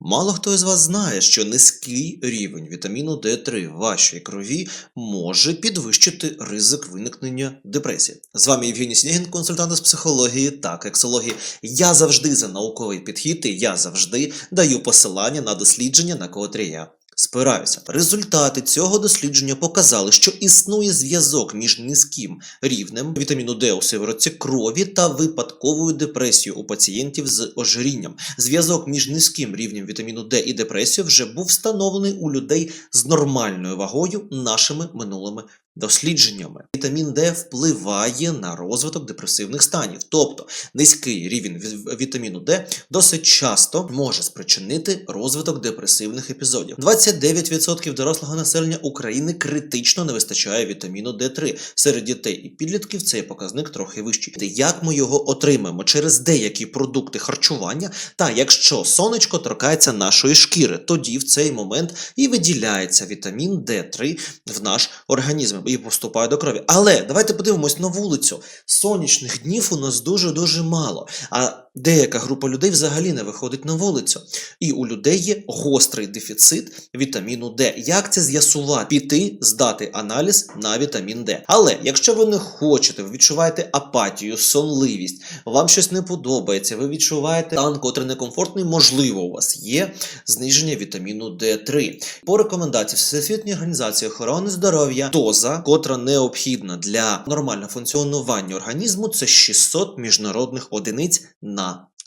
Мало хто із вас знає, що низький рівень вітаміну D3 в вашій крові може підвищити ризик виникнення депресії. З вами Євгеній Снігін, консультант з психології та кексології. Я завжди за науковий підхід, і я завжди даю посилання на дослідження, на котрі я спираюся. Результати цього дослідження показали, що існує зв'язок між низьким рівнем вітаміну Д у сиворотці крові та випадковою депресією у пацієнтів з ожирінням. Зв'язок між низьким рівнем вітаміну Д і депресією вже був встановлений у людей з нормальною вагою нашими минулими дослідженнями. Вітамін D впливає на розвиток депресивних станів, тобто низький рівень вітаміну D досить часто може спричинити розвиток депресивних епізодів. 29% дорослого населення України критично не вистачає вітаміну D3. Серед дітей і підлітків цей показник трохи вищий. Як ми його отримаємо? Через деякі продукти харчування, та якщо сонечко торкається нашої шкіри, тоді в цей момент і виділяється вітамін D3 в наш організм і поступає до крові. Але давайте подивимось на вулицю. Сонячних днів у нас дуже дуже мало. А деяка група людей взагалі не виходить на вулицю. І у людей є гострий дефіцит вітаміну D. Як це з'ясувати? Піти, здати аналіз на вітамін D. Але якщо ви не хочете, ви відчуваєте апатію, сонливість, вам щось не подобається, ви відчуваєте стан, котрий некомфортний, можливо, у вас є зниження вітаміну D3. По рекомендації Всесвітньої організації охорони здоров'я, доза, котра необхідна для нормального функціонування організму, це 600 міжнародних одиниць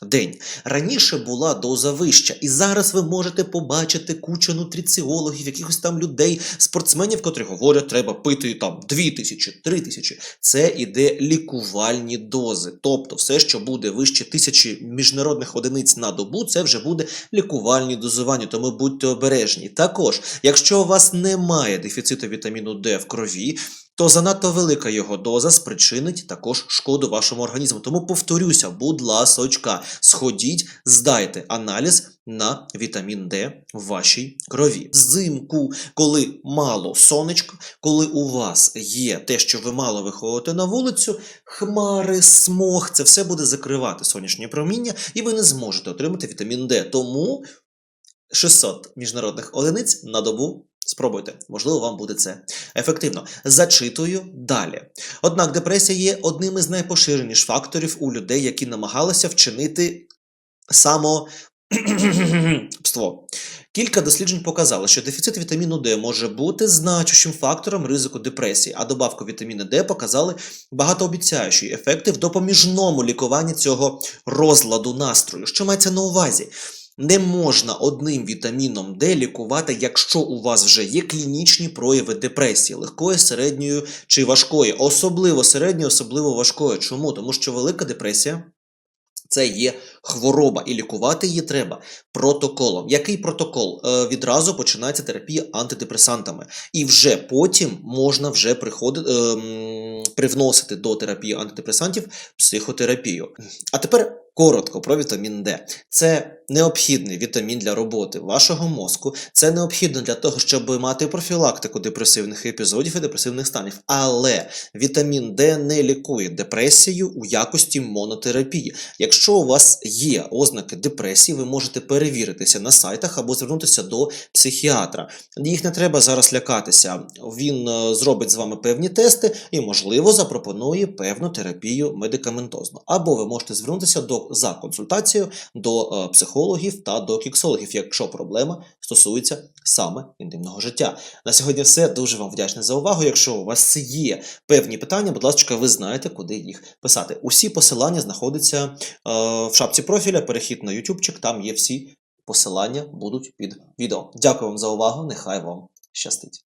день. Раніше була доза вища, і зараз ви можете побачити кучу нутриціологів, якихось там людей, спортсменів, котрі говорять, треба пити там 2 тисячі, 3 тисячі. Це іде лікувальні дози. Тобто, все, що буде вище тисячі міжнародних одиниць на добу, це вже буде лікувальні дозування, тому будьте обережні. Також, якщо у вас немає дефіциту вітаміну D в крові, то занадто велика його доза спричинить також шкоду вашому організму. Тому повторюся, будь ласочка, сходіть, здайте аналіз на вітамін D в вашій крові. Взимку, коли мало сонечка, коли у вас є те, що ви мало виходите на вулицю, хмари, смог, це все буде закривати сонячні проміння, і ви не зможете отримати вітамін D. Тому 600 міжнародних одиниць на добу. Спробуйте, можливо, вам буде це ефективно. Зачитую далі. Однак депресія є одним із найпоширеніших факторів у людей, які намагалися вчинити самопство. Кілька досліджень показали, що дефіцит вітаміну D може бути значущим фактором ризику депресії, а добавку вітаміну D показали багатообіцяючі ефекти в допоміжному лікуванні цього розладу настрою. Що мається на увазі? Не можна одним вітаміном D лікувати, якщо у вас вже є клінічні прояви депресії, легкої, середньої чи важкої, особливо середньої, особливо важкої. Чому? Тому що велика депресія це є хвороба, і лікувати її треба протоколом. Який протокол? Е, відразу починається терапія антидепресантами, і вже потім можна вже приходити, ем, привносити до терапії антидепресантів психотерапію. А тепер коротко про вітамін D. Це необхідний вітамін для роботи вашого мозку. Це необхідно для того, щоб мати профілактику депресивних епізодів і депресивних станів. Але вітамін D не лікує депресію у якості монотерапії. Якщо у вас є ознаки депресії, ви можете перевіритися на сайтах або звернутися до психіатра. Їх не треба зараз лякатися. Він е, зробить з вами певні тести і, можливо, запропонує певну терапію медикаментозну. Або ви можете звернутися до за консультацією до е, психологів та до кіксологів, якщо проблема стосується саме інтимного життя. На сьогодні все. Дуже вам вдячний за увагу. Якщо у вас є певні питання, будь ласка, ви знаєте, куди їх писати. Усі посилання знаходяться е, в шапці профіля, перехід на ютубчик, там є всі посилання, будуть під відео. Дякую вам за увагу. Нехай вам щастить.